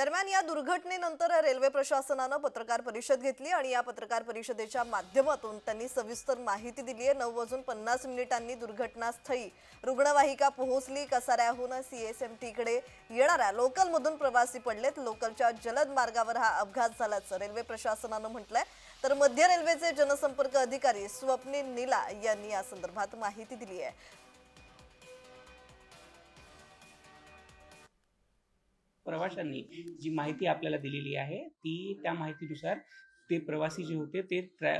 दरम्यान या दुर्घटनेनंतर रेल्वे प्रशासनानं पत्रकार परिषद घेतली आणि या पत्रकार परिषदेच्या माध्यमातून त्यांनी सविस्तर माहिती दिली आहे. नऊ वाजून पन्नास मिनिटांनी दुर्घटनास्थळी रुग्णवाहिका पोहोचली. कसाऱ्याहून सीएसएमटीकडे येणाऱ्या लोकलमधून प्रवासी पडलेत. लोकलच्या जलद मार्गावर हा अपघात झाल्याचं रेल्वे प्रशासनानं म्हटलंय. तर मध्य रेल्वेचे जनसंपर्क अधिकारी स्वप्नील नीला यांनी या संदर्भात माहिती दिली आहे. प्रवाशांनी जी माहिती आपल्याला दिलेली आहे ती त्या माहितीनुसार ते प्रवासी जे होते ते ट्रॅ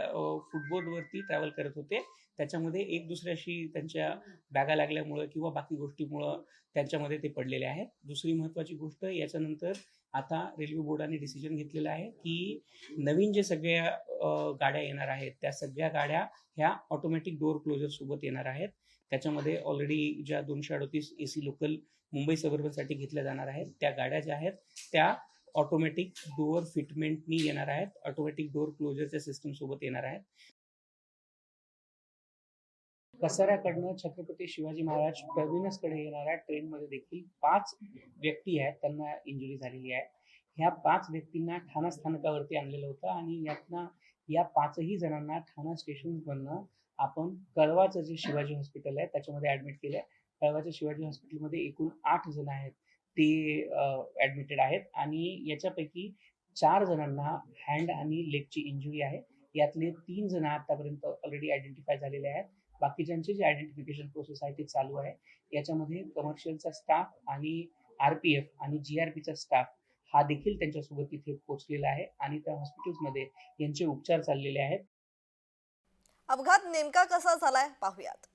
फुटबोर्डवरती ट्रॅव्हल करत होते. त्याच्यामध्ये एक दुसऱ्याशी त्यांच्या बॅगा लागल्यामुळं किंवा बाकी गोष्टीमुळं त्यांच्यामध्ये ते पडलेले आहेत. दुसरी महत्त्वाची गोष्ट याच्यानंतर आता रेल्वे बोर्डाने डिसिजन घेतलेलं आहे की नवीन जे सगळ्या गाड्या येणार आहेत त्या सगळ्या गाड्या ह्या ऑटोमॅटिक डोअर क्लोजर सोबत येणार आहेत. त्याच्यामध्ये ऑलरेडी ज्या दोनशे अडतीस ए सी लोकल मुंबई सबर्बनसाठी घेतल्या जाणार आहेत. त्या गाड्या ज्या आहेत त्या ऑटोमॅटिक डोअर फिटमेंटनी येणार आहेत. ऑटोमॅटिक डोअर क्लोजरच्या सिस्टम सोबत येणार आहेत. कसाऱ्याकडनं छत्रपती शिवाजी महाराज टर्मिनसकडे येणाऱ्या ट्रेनमध्ये देखील पाच व्यक्ती आहेत. त्यांना इंजुरी झालेली आहे. ह्या पाच व्यक्तींना ठाणा स्थानकावरती आणलेलं होतं आणि यातना या पाचही जणांना ठाणा स्टेशनमधनं आपण कळवाचं जे शिवाजी हॉस्पिटल आहे त्याच्यामध्ये ऍडमिट केलं आहे कळवाच्या शिवाजी हॉस्पिटलमध्ये एकूण आठ जण आहेत. ते ऍडमिटेड आहेत आणि याच्यापैकी चार जणांना हँड आणि लेगची इंजुरी आहे. यातले तीन जण आतापर्यंत ऑलरेडी आयडेंटिफाय झालेले आहेत. बाकीच्यांचे जे आयडेंटिफिकेशन प्रोसेस आहे ते चालू आहे. याच्यामध्ये कमर्शियलचा स्टाफ आणि आर पी एफ आणि जी आर पीचा स्टाफ हा देखील त्यांच्यासोबत तिथे पोहोचलेला आहे आणि त्या हॉस्पिटल्समध्ये यांचे उपचार चाललेले आहेत. अपघात नेमका कसा झालाय पाहुयात.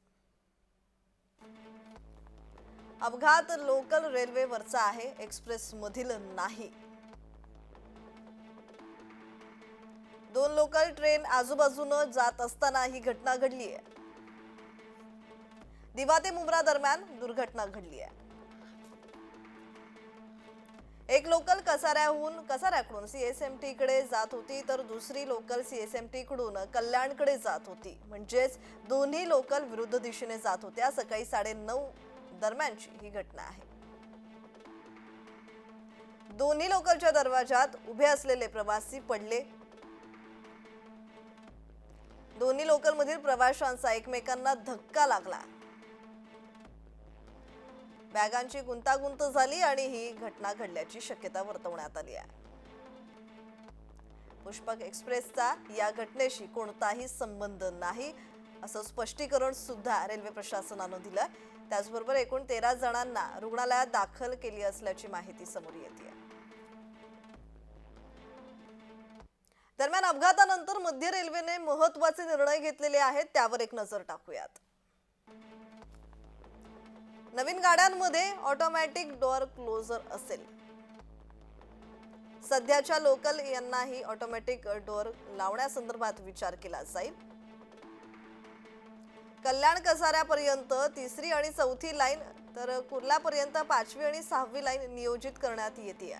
अपघात लोकल रेल्वेवरचा आहे एक्सप्रेसमधील नाही. दोन लोकल ट्रेन आजूबाजूनं जात असताना ही घटना घडली आहे दिवा ते मुंब्रा दरम्यान दुर्घटना घडली आहे एक लोकल कसाऱ्याहून कसाऱ्याकडून सीएसएमटी कडे जात होती तर दुसरी लोकल सीएसएमटी कडून कल्याणकडे जात होती. म्हणजेच दोन्ही लोकल विरुद्ध दिशेने जात होत्या. सकाळी साडे नऊ दरम्यानची ही घटना आहे. दोन्ही लोकलच्या दरवाजात उभे असलेले प्रवासी पडले. दोन्ही लोकलमधील प्रवाशांचा एकमेकांना धक्का लागला. बॅगांची गुंतागुंत झाली आणि ही घटना घडल्याची शक्यता वर्तवण्यात आली आहे. पुष्पक एक्सप्रेसचा या घटनेशी कोणताही संबंध नाही. असं स्पष्टीकरण सुद्धा रेल्वे प्रशासनानं दिलं त्याचबरोबर एकूण तेरा जणांना रुग्णालयात दाखल केली असल्याची माहिती समोर येते दरम्यान अपघातानंतर मध्य रेल्वेने महत्त्वाचे निर्णय घेतलेले आहेत त्यावर एक नजर टाकूयात. नवीन गाड्यांमध्ये ऑटोमॅटिक डोअर क्लोजर असेल. सध्याच्या लोकल यांनाही ऑटोमॅटिक डोअर लावण्यासंदर्भात विचार केला जाईल. कल्याण कसाऱ्यापर्यंत तिसरी आणि चौथी लाईन तर कुर्लापर्यंत पाचवी आणि सहावी लाईन नियोजित करण्यात येते.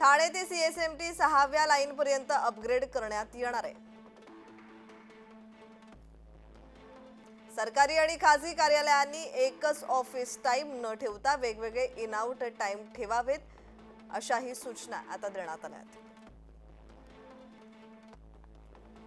ठाणे ते सीएसएमटी सहाव्या लाईन पर्यंत अपग्रेड करण्यात येणार आहे. सरकारी आणि खाजगी कार्यालयांनी एकच ऑफिस टाइम न ठेवता वेगवेगळे इन आउट टाइम ठेवावेत अशाही सूचना आता देण्यात आल्या आहेत.